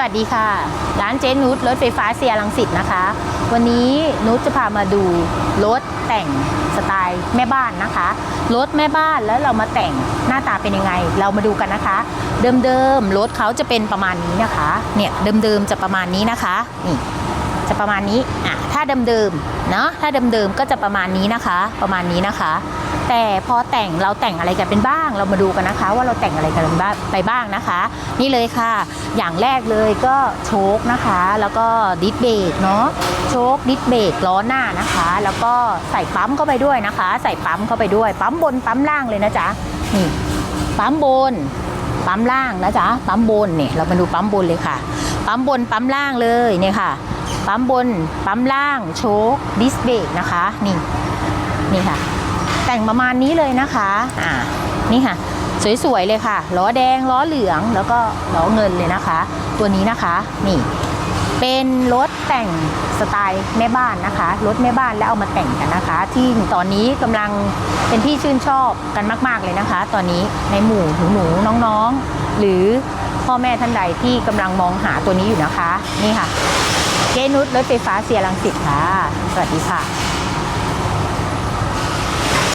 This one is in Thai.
สวัสดีค่ะ ร้านเจนุชรถไฟฟ้าเซียรังสิตนะคะ วันนี้นุชจะพามาดูรถแต่งสไตล์แม่บ้านนะคะรถแม่บ้านแล้วเรามาแต่งหน้าตาเป็นยังไง เรามาดูกันนะคะ เดิมๆรถเขาจะเป็นประมาณนี้นะคะเนี่ยเดิมๆจะประมาณนี้นะคะนี่จะประมาณนี้อะถ้าเดิมๆเนาะถ้าเดิมๆก็จะประมาณนี้นะคะ ประมาณนี้นะคะ แต่พอแต่งเราแต่งอะไรกันเป็นบ้าง เรามาดูกันนะคะ ว่าเราแต่งอะไรกันบ้างไปบ้างนะคะ นี่เลยค่ะ อย่างแรกเลยก็โชคนะคะ แล้วก็ดิสเบรกเนาะโชคดิสเบรกล้อหน้านะคะ แล้วก็ใส่ปั๊มเข้าไปด้วยนะคะ ใส่ปั๊มเข้าไปด้วยปั๊มบนปั๊มล่างเลยนะจ๊ะนี่ปั๊มบนปั๊มล่างนะจ๊ะปั๊มบนเนี่ยเรามาดูปั๊มบนเลยค่ะ ปั๊มบนปั๊มล่างเลยเนี่ยค่ะ ปั๊มบนปั๊มล่างโชคดิสเบรกนะคะนี่นี่ค่ะ แต่งประมาณนี้เลยนะคะอ่านี่ค่ะ สวยๆเลยค่ะล้อแดงล้อเหลืองแล้วก็ล้อเงินเลยนะคะ ตัวนี้นะคะนี่เป็นรถแต่งสไตล์แม่บ้านนะคะ รถแม่บ้านแล้วเอามาแต่งกันนะคะ ที่ตอนนี้กำลังเป็นที่ชื่นชอบกันมาก ๆเลยนะคะ ตอนนี้ในหมู่หนูๆน้องๆ หรือพ่อแม่ท่านใดที่กำลังมองหาตัวนี้อยู่นะคะ นี่ค่ะ เจนุชรถไฟฟ้าเสียรังสิตค่ะ สวัสดีค่ะ